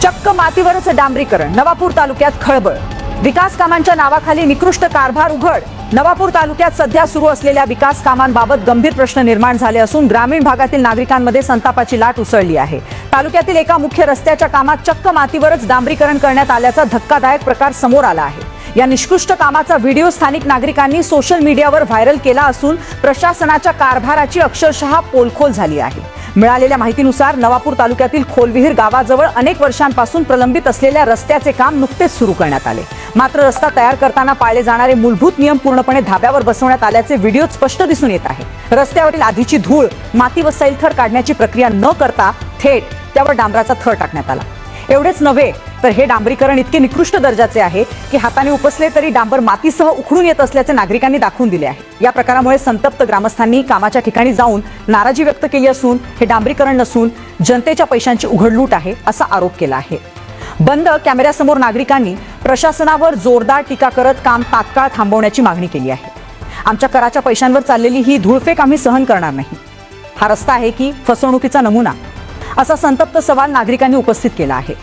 चक्क मातीवरच डांबरीकरण. नवापूर तालुक्यात खळबळ. विकास कामांच्या नावाखाली निकृष्ट कारभार उघड. नवापूर तालुक्यात सध्या सुरू असलेल्या विकास कामांबाबत गंभीर प्रश्न निर्माण झाले असून ग्रामीण भागातील नागरिकांमध्ये संतापाची लाट उसळली आहे. तालुक्यातील एका मुख्य रस्त्याच्या कामात चक्क मातीवरच डांबरीकरण करण्यात आल्याचा धक्कादायक प्रकार समोर आला आहे. या निष्कृष्ट कामाचा व्हिडिओ स्थानिक नागरिकांनी सोशल मीडियावर व्हायरल केला असून प्रशासनाच्या कारभाराची अक्षरशः पोलखोल झाली आहे. मिळालेल्या माहितीनुसार नवापूर तालुक्यातील खोलविहीर गावाजवळ अनेक वर्षांपासून प्रलंबित असलेल्या रस्त्याचे काम नुकतेच सुरू करण्यात आले. मात्र रस्ता तयार करताना पाळले जाणारे मूलभूत नियम पूर्णपणे धाब्यावर बसवण्यात आल्याचे व्हिडिओ स्पष्ट दिसून येत आहे. रस्त्यावरील आधीची धूळ माती व सैलथर काढण्याची प्रक्रिया न करता थेट त्यावर डांबराचा थर टाकण्यात आला. एवढेच नव्हे तर हे डांबरीकरण इतके निकृष्ट दर्जाचे आहे की हाताने उपसले तरी डांबर मातीसह उखडून येत असल्याचे नागरिकांनी दाखवून दिले आहे. या प्रकारामुळे संतप्त ग्रामस्थांनी कामाच्या ठिकाणी जाऊन नाराजी व्यक्त केली असून हे डांबरीकरण नसून जनतेच्या पैशांची उघडलूट आहे असा आरोप केला आहे. बंद कॅमेऱ्यासमोर नागरिकांनी प्रशासनावर जोरदार टीका करत काम तात्काळ थांबवण्याची मागणी केली आहे. आमच्या कराच्या पैशांवर चाललेली ही धूळफेक आम्ही सहन करणार नाही. हा रस्ता आहे की फसवणुकीचा नमुना? असा संतप्त सवाल नागरिकांनी उपस्थित केला आहे.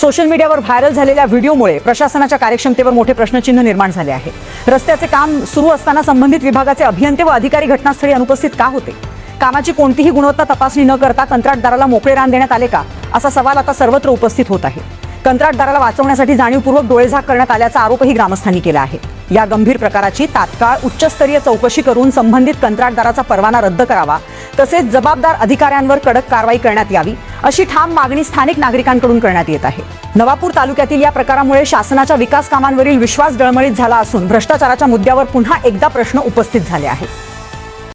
सोशल मीडियावर व्हायरल झालेल्या व्हिडिओमुळे प्रशासनाच्या कार्यक्षमतेवर मोठे प्रश्नचिन्ह निर्माण झाले आहे. रस्त्याचे काम सुरू असताना संबंधित विभागाचे अभियंते व अधिकारी घटनास्थळी अनुपस्थित का होते? कामाची कोणतीही गुणवत्ता तपासणी न करता कंत्राटदाराला मोकळे रान देण्यात आले का? असा सवाल आता सर्वत्र उपस्थित होत आहे. कंत्राटदाराला वाचवण्यासाठी जाणीवपूर्वक डोळेझाक करण्यात आल्याचा आरोपही ग्रामस्थांनी केला आहे. या गंभीर प्रकाराची तात्काळ उच्चस्तरीय चौकशी करून संबंधित कंत्राटदाराचा परवाना रद्द करावा तसेच जबाबदार अधिकाऱ्यांवर कडक कारवाई करण्यात यावी अशी ठाम मागणी स्थानिक नागरिकांकडून करण्यात येत आहे. नवापूर तालुक्यातील या प्रकारामुळे शासनाच्या विकास कामांवरील विश्वास डळमळीत झाला असून भ्रष्टाचाराच्या मुद्द्यावर पुन्हा एकदा प्रश्न उपस्थित झाले आहेत.